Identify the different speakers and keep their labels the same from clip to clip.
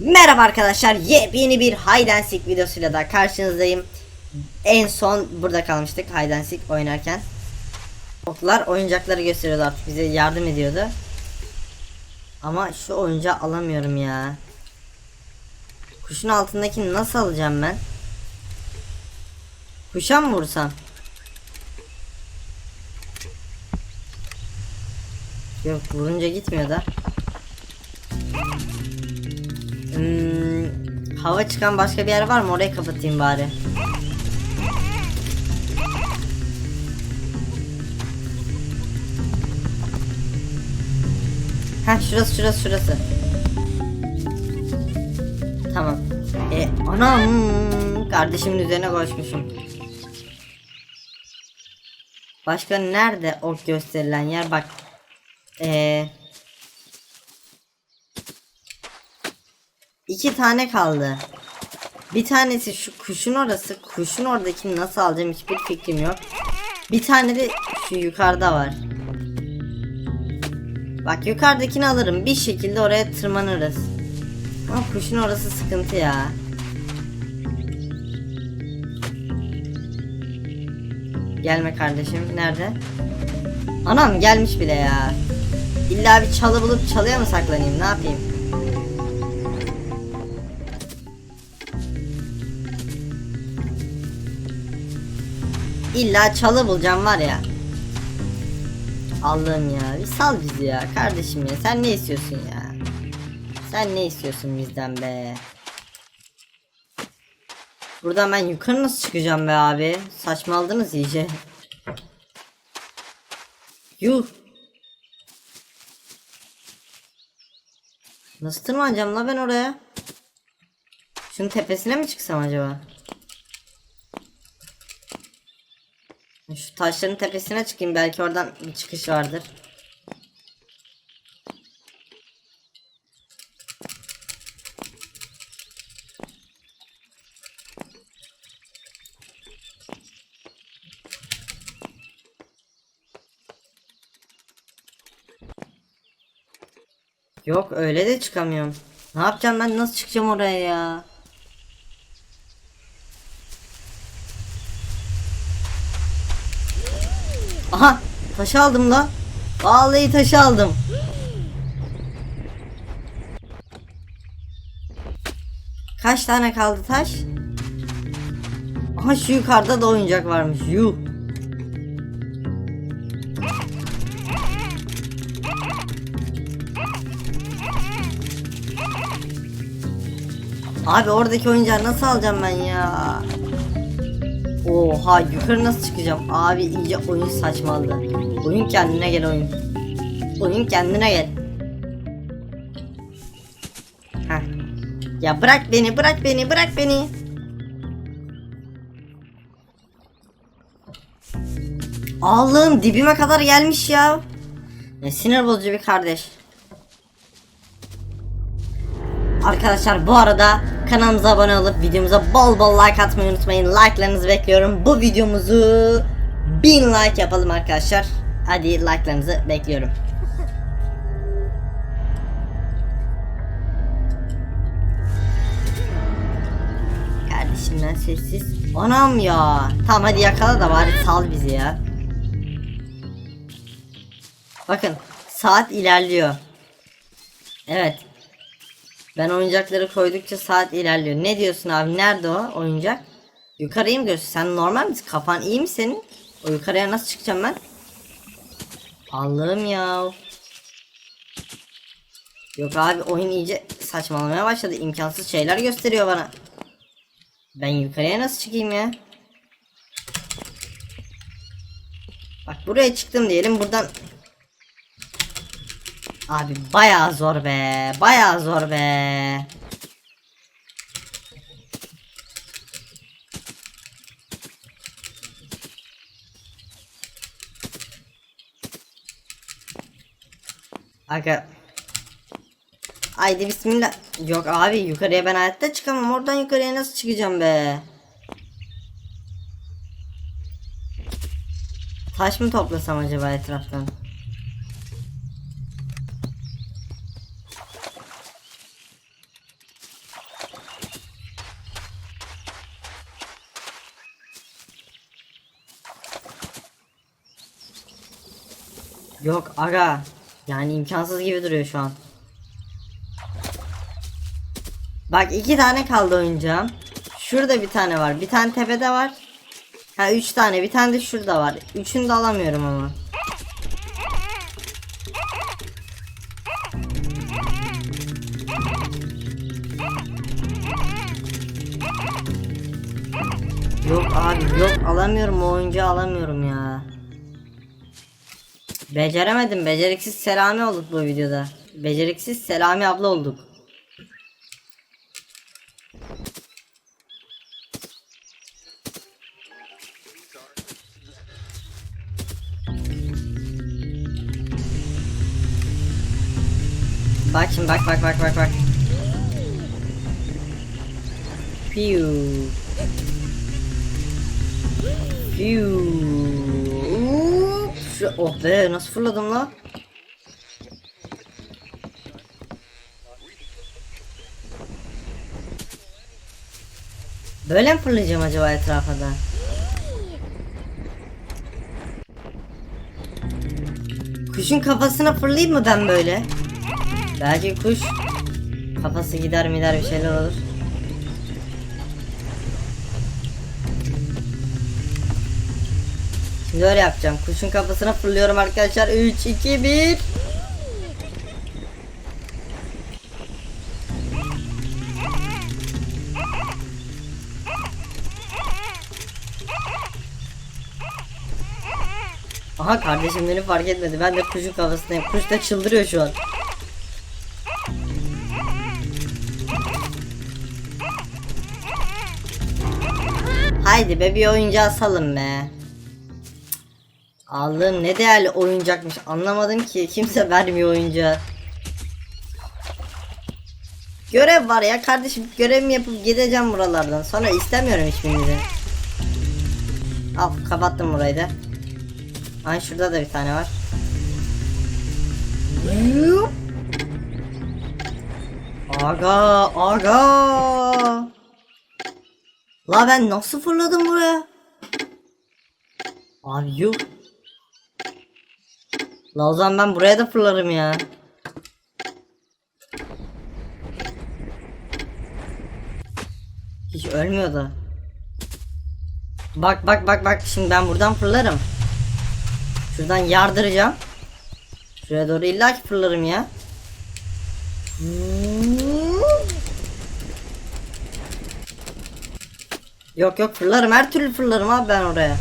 Speaker 1: Merhaba arkadaşlar yepyeni bir Hide and videosuyla da karşınızdayım. En son burada kalmıştık Hide and Seek oynarken. Oklar oyuncakları gösteriyordu artık bize yardım ediyordu. Ama şu oyuncağı alamıyorum ya. Kuşun altındakini nasıl alacağım ben? Kuşa mı vursam? Yok vurunca gitmiyor da. Hmm, hava çıkan başka bir yer var mı? Orayı kapatayım bari. Heh şurası şurası şurası. Tamam. E anam kardeşimin üzerine koşmuşum. Başka nerede ok gösterilen yer bak. Eee İki tane kaldı. Bir tanesi şu kuşun orası. Kuşun oradakini nasıl alacağım hiçbir fikrim yok. Bir tane de şu yukarıda var. Bak yukarıdakini alırım. Bir şekilde oraya tırmanırız. Ama kuşun orası sıkıntı ya. Gelme kardeşim. Nerede? Anam gelmiş bile ya. İlla bir çalı bulup çalıya mı saklanayım? Ne yapayım? İlla çalı bulacağım var ya. Allah'ım ya bir sal bizi ya kardeşim ya sen ne istiyorsun ya? Sen ne istiyorsun bizden be? Buradan ben yukarı nasıl çıkacağım be abi? Saçmaladınız iyice. Yuh. Nasıl tırmanacağım la ben oraya? Şunun tepesine mi çıksam acaba? Şu taşların tepesine çıkayım belki oradan bir çıkış vardır. Yok öyle de çıkamıyorum. Ne yapacağım ben nasıl çıkacağım oraya ya? Aha taş aldım la. Vallahi taş aldım. Kaç tane kaldı taş? Aha şu yukarıda da oyuncak varmış. Yuh. Abi oradaki oyuncağı nasıl alacağım ben ya? Oha yukarı nasıl çıkacağım? Abi iyice oyun saçmaladı. Oyun kendine gel oyun. Oyun kendine gel. Heh. Ya bırak beni bırak beni bırak beni. Allah'ım dibime kadar gelmiş ya. Ne sinir bozucu bir kardeş. Arkadaşlar bu arada kanalımıza abone olup videomuza bol bol like atmayı unutmayın. Like'larınızı bekliyorum. Bu videomuzu 1000 like yapalım arkadaşlar. Hadi like'larınızı bekliyorum. Kardeşimden sessiz. Anam ya. Tamam hadi yakala da bari sal bizi ya. Bakın saat ilerliyor. Evet. Ben oyuncakları koydukça saat ilerliyor. Ne diyorsun abi? Nerede o oyuncak? Yukarıyı mı görsün? Sen normal misin? Kafan iyi mi senin? O yukarıya nasıl çıkacağım ben? Allah'ım ya. Yok abi oyun iyice saçmalamaya başladı. İmkansız şeyler gösteriyor bana. Ben yukarıya nasıl çıkayım ya? Bak buraya çıktım diyelim. Buradan Abi bayağı zor be. Bayağı zor be. Aga. Haydi bismillah. Yok abi yukarıya ben hayatta çıkamam. Oradan yukarıya nasıl çıkacağım be? Taş mı toplasam acaba etraftan? Yok aga. Yani imkansız gibi duruyor şu an. Bak iki tane kaldı oyuncağım. Şurada bir tane var. Bir tane tepede var. Ha üç tane. Bir tane de şurada var. Üçünü de alamıyorum ama. Yok abi yok alamıyorum o oyuncağı alamıyorum ya. Beceremedim. Beceriksiz Selami olduk bu videoda. Beceriksiz Selami abla olduk. Bak şimdi bak bak bak bak bak. Piu. Piu. Şu, oh be nasıl fırladım la? Böyle mi fırlayacağım acaba etrafa da? Kuşun kafasına fırlayayım mı ben böyle? Belki kuş kafası gider mider bir şeyler olur. Şimdi yapacağım. Kuşun kafasına fırlıyorum arkadaşlar. 3, 2, 1. Aha kardeşim beni fark etmedi. Ben de kuşun kafasındayım. Kuş da çıldırıyor şu an. Haydi be bir oyuncağı salın be. Allah'ım ne değerli oyuncakmış anlamadım ki kimse vermiyor oyuncağı. Görev var ya kardeşim görevimi yapıp gideceğim buralardan sonra istemiyorum hiçbirinizi. Al kapattım burayı da. Ay şurada da bir tane var. Aga aga. La ben nasıl fırladım buraya? Abi yuh. La o zaman ben buraya da fırlarım ya. Hiç ölmüyor da. Bak bak bak bak şimdi ben buradan fırlarım. Şuradan yardıracağım. Şuraya doğru illa fırlarım ya. Yok yok fırlarım her türlü fırlarım abi ben oraya.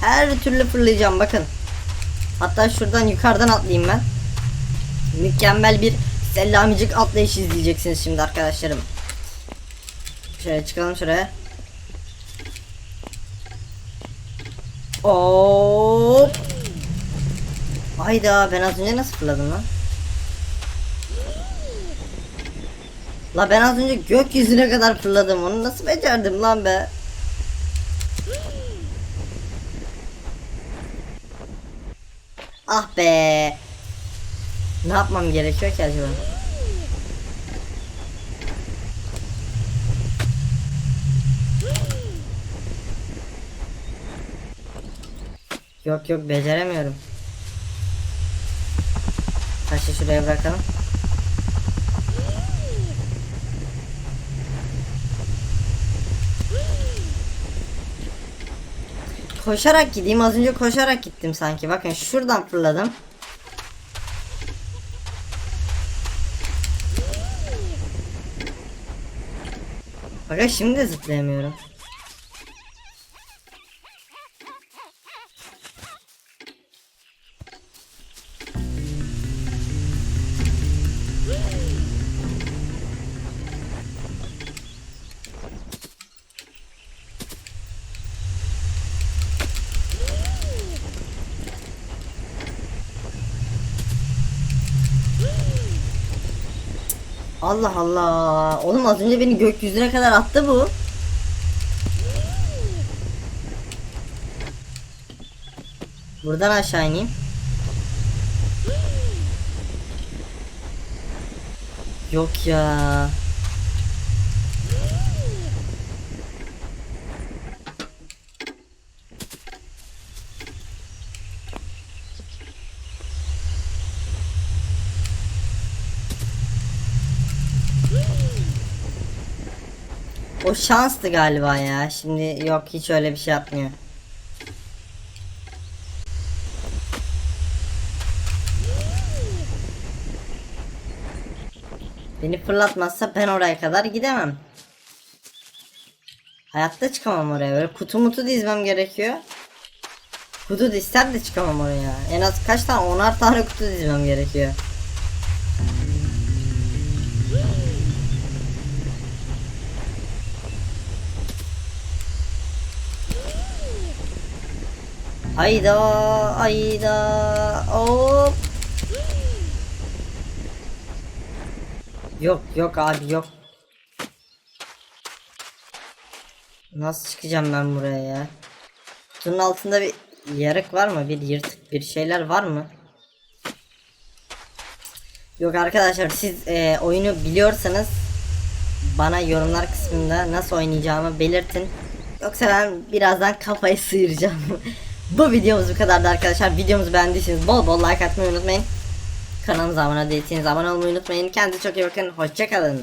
Speaker 1: Her türlü fırlayacağım bakın. Hatta şuradan yukarıdan atlayayım ben. Mükemmel bir sellamicik atlayış izleyeceksiniz şimdi arkadaşlarım. Şöyle çıkalım şuraya. Hop. Hayda ben az önce nasıl fırladım lan? La ben az önce gökyüzüne kadar fırladım onu nasıl becerdim lan be? Ah be. Ne yapmam gerekiyor ki acaba? Yok yok beceremiyorum. Taşı şuraya bırakalım. Koşarak gideyim. Az önce koşarak gittim sanki. Bakın şuradan fırladım. Bakın şimdi de zıplayamıyorum. Allah Allah. Oğlum az önce beni gökyüzüne kadar attı bu. Buradan aşağı ineyim. Yok ya. O şanstı galiba ya. Şimdi yok hiç öyle bir şey yapmıyor. Beni fırlatmazsa ben oraya kadar gidemem. Hayatta çıkamam oraya. Böyle kutu mutu dizmem gerekiyor. Kutu dizsem de çıkamam oraya. En az kaç tane? Onar tane kutu dizmem gerekiyor. Ayda ayda hop. Yok yok abi yok. Nasıl çıkacağım ben buraya ya? Kutunun altında bir yarık var mı? Bir yırtık bir şeyler var mı? Yok arkadaşlar siz e, oyunu biliyorsanız bana yorumlar kısmında nasıl oynayacağımı belirtin. Yoksa ben birazdan kafayı sıyıracağım. bu videomuz bu kadardı arkadaşlar. Videomuzu beğendiyseniz bol bol like atmayı unutmayın. Kanalımıza abone değilseniz abone olmayı unutmayın. Kendinize çok iyi bakın. Hoşçakalın.